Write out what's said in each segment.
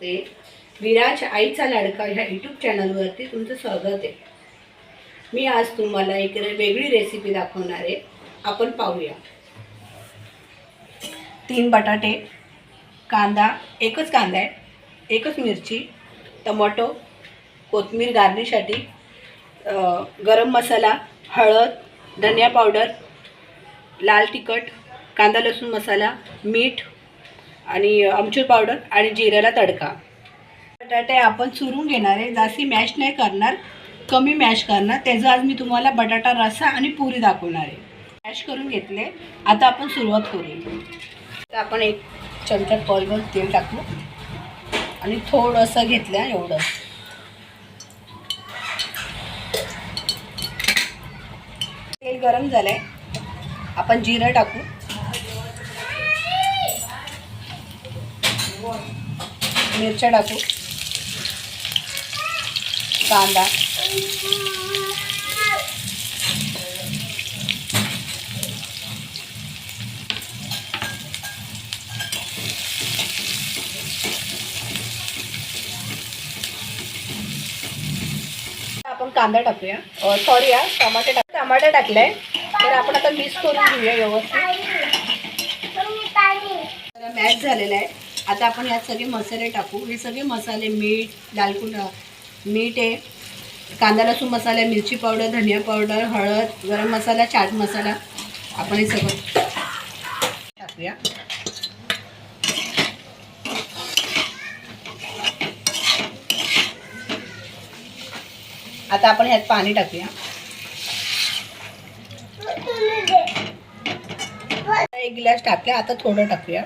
ते विराज आईचा लाडका ह्या यूट्यूब चॅनलवरती तुमचं स्वागत आहे. मी आज तुम्हाला एक वेगळी रेसिपी दाखवणार आहे. आपण पाहूया. तीन बटाटे कांदा एकच कांदा आहे एकच मिरची टमॅटो कोथमीर गार्निशसाठी गरम मसाला हळद धनिया पावडर लाल तिखट कांदा लसूण मसाला मीठ आणि आमचूर पावडर आणि जिऱ्याला तडका. बटाटे आपण चुरून घेणार आहे. जास्ती मॅश नाही करणार. कमी मॅश करणार. त्याचा आज मी तुम्हाला बटाटा रसा आणि पुरी दाखवणार आहे. मॅश करून घेतले. आता आपण सुरुवात करू तर आपण एक चमचा कॉलवर तेल टाकू. आणि थोडंसं घेतलं एवढं. तेल गरम झालं आहे आपण जिरं टाकू. मिरच्या टाकू. कांदा. आपण कांदा टाकूया. सॉरी या टमाटे टाक टमाटे टाकले. तर आपण आता मिक्स करून घेऊया व्यवस्थित. मॅश झालेलं आहे. आता आपण यात सगळे मसाले टाकू. हे सगळे मसाले मीठ लालकुंड मीठ आहे. कांदा लसूण मसाला मिरची पावडर धनिया पावडर हळद गरम मसाला चाट मसाला. आपण हे सगळं टाकूया. आता आपण ह्यात पाणी टाकूया. एक गिलास टाकूया आता थोडं टाकूया.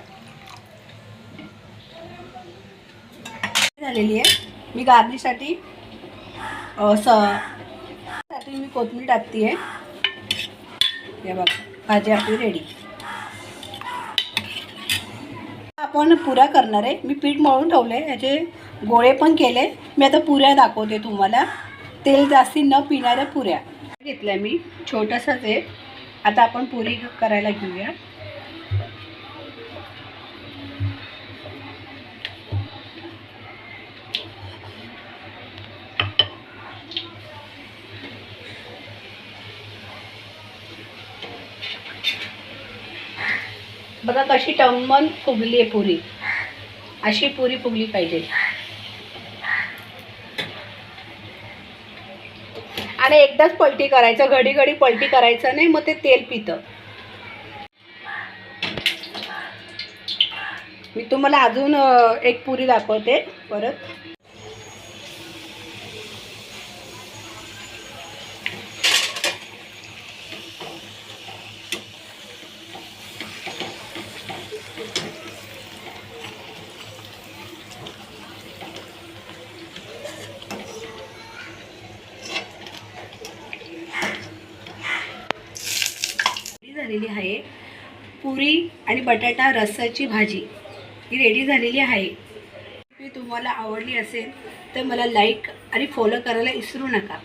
झालेली आहे. मी गार्निशसाठी साठी मी कोथमीर टाकते आहे हे बघा भाजी आपली रेडी आपण पुऱ्या करणार आहे. मी पीठ मळून ठेवले याचे गोळे पण केले. मी आता पुऱ्या दाखवते तुम्हाला. तेल जास्ती न पिणाऱ्या पुऱ्या घेतल्या मी. छोटंसंच आहे. आता आपण पुरी करायला घेऊया. बघा कशी टमन फुगली आहे पुरी. अशी पुरी फुगली पाहिजे. आणि एकदाच पलटी करायचं घडी घडी पलटी करायचं नाही मग ते तेल पितं. मी तुम्हाला अजून एक पुरी दाखवते परत रेडी झालेली आहे. पुरी आणि बटाटा रसाची भाजी ही रेडी झालेली आहे. ती तुम्हाला आवडली असेल तर मला लाईक आणि फॉलो करायला विसरू नका.